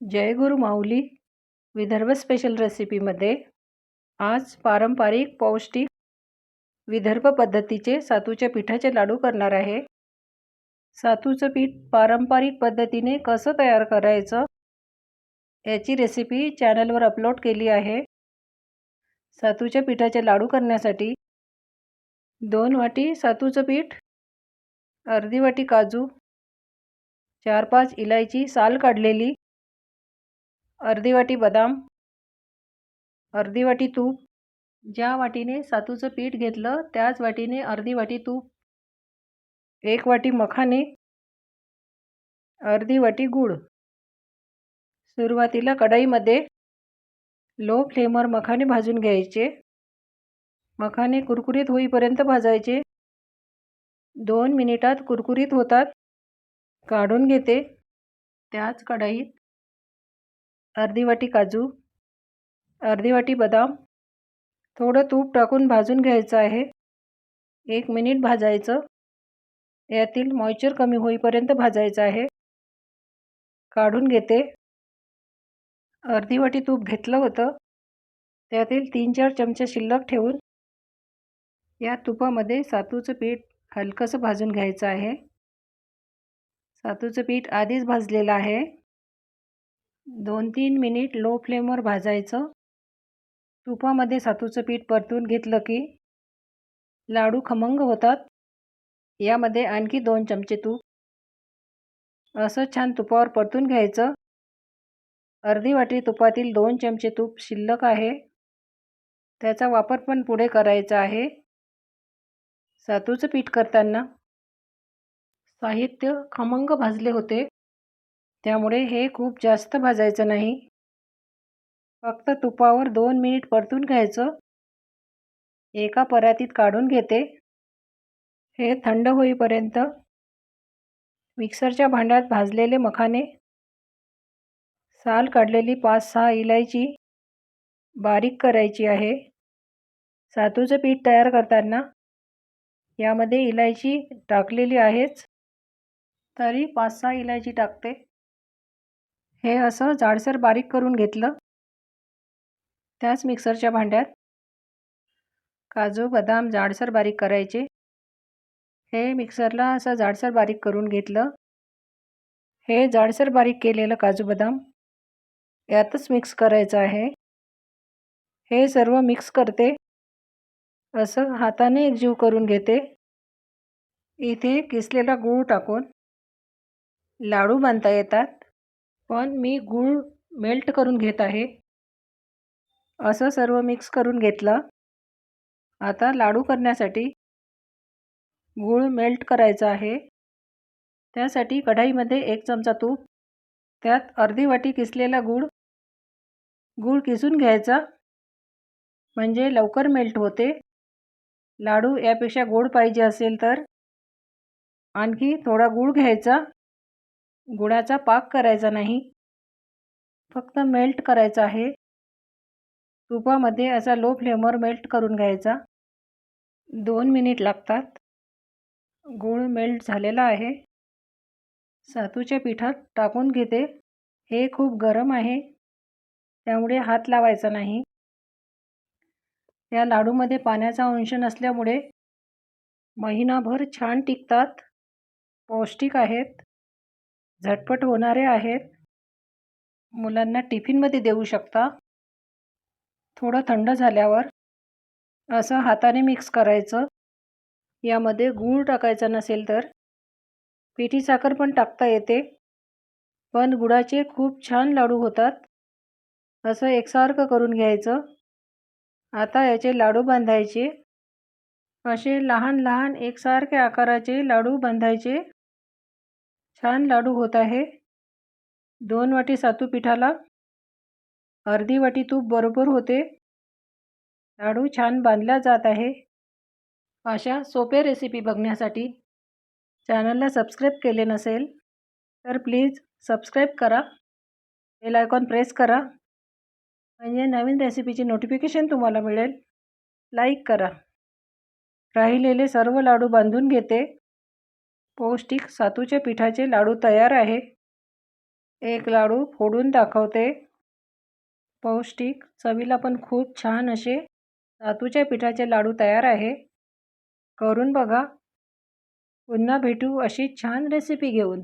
जय गुरु माऊली. Vidarbha special रेसिपीमध्ये आज पारंपरिक पौष्टिक विदर्भ पद्धतीचे सातूच्या पिठाचे लाडू करणार आहे. सातूचं पीठ पारंपरिक पद्धतीने कसं तयार करायचं याची रेसिपी चॅनलवर अपलोड केली आहे. सातूच्या पिठाचे लाडू करण्यासाठी दोन वाटी सातूचं पीठ अर्धी वाटी काजू चार पाच इलायची साल काढलेली अर्धी वाटी बदाम अर्धी वाटी तूप. ज्या वाटीने सातूचं पीठ घेतलं त्याच वाटीने अर्धी वाटी तूप. एक वाटी मखाने अर्धी वाटी गूळ. सुरुवातीला कढईमध्ये लो फ्लेमवर मखाने भाजून घ्यायचे. मखाने कुरकुरीत होईपर्यंत भाजायचे. दोन मिनिटात कुरकुरीत होतात. काढून घेते. त्याच कढईत अर्धी वाटी काजू अर्धी वाटी बदाम थोडं तूप टाकून भाजून घ्यायचं आहे. एक मिनिट भाजायचं. यातील मॉइश्चर कमी होईपर्यंत भाजायचं आहे. काढून घेते. अर्धी वाटी तूप घेतलं होतं. त्यातील तीन चार चमचे शिल्लक ठेवून या तुपामध्ये सातूचं पीठ हलकंसं भाजून घ्यायचं आहे. सातूचं पीठ आधीच भाजलेलं आहे. दोन तीन मिनिट लो फ्लेमवर भाजायचं. तुपामध्ये सातूचं पीठ परतून घेतलं की लाडू खमंग होतात. यामध्ये आणखी दोन चमचे तूप. असं छान तुपावर परतून घ्यायचं. अर्धी वाटी तुपातील दोन चमचे तूप शिल्लक आहे. त्याचा वापर पण पुढे करायचा आहे. सातूचं पीठ करताना साहित्य खमंग भाजले होते. त्यामुळे हे खूप जास्त भाजायचं नाही. फक्त तुपावर दोन मिनिट परतून घ्यायचं. एका परातीत काढून घेते. हे थंड होईपर्यंत. मिक्सरच्या भांड्यात भाजलेले मखाने. साल काढलेली पाच सहा इलायची. बारीक करायची आहे. सातूचं पीठ तयार करताना. यामध्ये इलायची टाकलेली आहेच. तरी पाच सहा इलायची टाकते. हे असं जाडसर बारीक करून घेतलं. त्याच मिक्सरच्या भांड्यात काजू बदाम जाडसर बारीक करायचे. हे मिक्सरला असं जाडसर बारीक करून घेतलं. हे जाडसर बारीक केलेलं काजू बदाम यातच मिक्स करायचं आहे. हे सर्व मिक्स करते. असं हाताने एकजीव करून घेते. इथे किसलेला गूळ टाकून लाडू बांधता येतात. पण मी गूळ मेल्ट करून घेत आहे. असं सर्व मिक्स करून घेतलं. आता लाडू करण्यासाठी गूळ मेल्ट करायचं आहे. त्यासाठी कढाईमध्ये एक चमचा तूप त्यात अर्धी वाटी किसलेला गूळ. गूळ किसून घ्यायचा. म्हणजे लवकर मेल्ट होते. लाडू यापेक्षा गोड पाहिजे असेल तर. आणखी थोडा गूळ घ्यायचा. गुळाचा पाक करायचा नाही. फक्त मेल्ट करायचा आहे. तुपामध्ये असा लो फ्लेमवर मेल्ट करून घ्यायचा. दोन मिनिट लागतात. गूळ मेल्ट झालेला आहे. सातूच्या पिठात टाकून घेते. हे खूप गरम आहे. त्यामुळे हात लावायचा नाही. या लाडूमध्ये पाण्याचा अंश नसल्यामुळे महिनाभर छान टिकतात. पौष्टिक आहेत. झटपट होणारे आहेत. मुलांना टिफिनमध्ये देऊ शकता. थोडं थंड झाल्यावर असं हाताने मिक्स करायचं. यामध्ये गूळ टाकायचा नसेल तर पिठी साखर पण टाकता येते. पण गुळाचे खूप छान लाडू होतात. असं एकसारखं करून घ्यायचं. आता याचे लाडू बांधायचे. असे लहान लहान एकसारखे आकाराचे लाडू बांधायचे. छान लाडू होत आहे. दोन वाटी सातू पिठाला अर्धी वाटी तूप बरोबर होते. लाडू छान बांधला जात आहे. अशा सोप्या रेसिपी बघण्यासाठी चॅनलला सबस्क्राईब केले नसेल तर प्लीज सबस्क्राईब करा. बेल आयकॉन प्रेस करा. म्हणजे नवीन रेसिपीची नोटिफिकेशन तुम्हाला मिळेल. लाईक करा. राहिलेले सर्व लाडू बांधून घेते. पौष्टिक सातूच्या पिठाचे लाडू तयार आहे. एक लाडू फोडून दाखवते. पौष्टिक चवीला पण खूप छान असे सातूच्या पिठाचे लाडू तयार आहे. करून बघा. पुन्हा भेटू अशी छान रेसिपी घेऊन.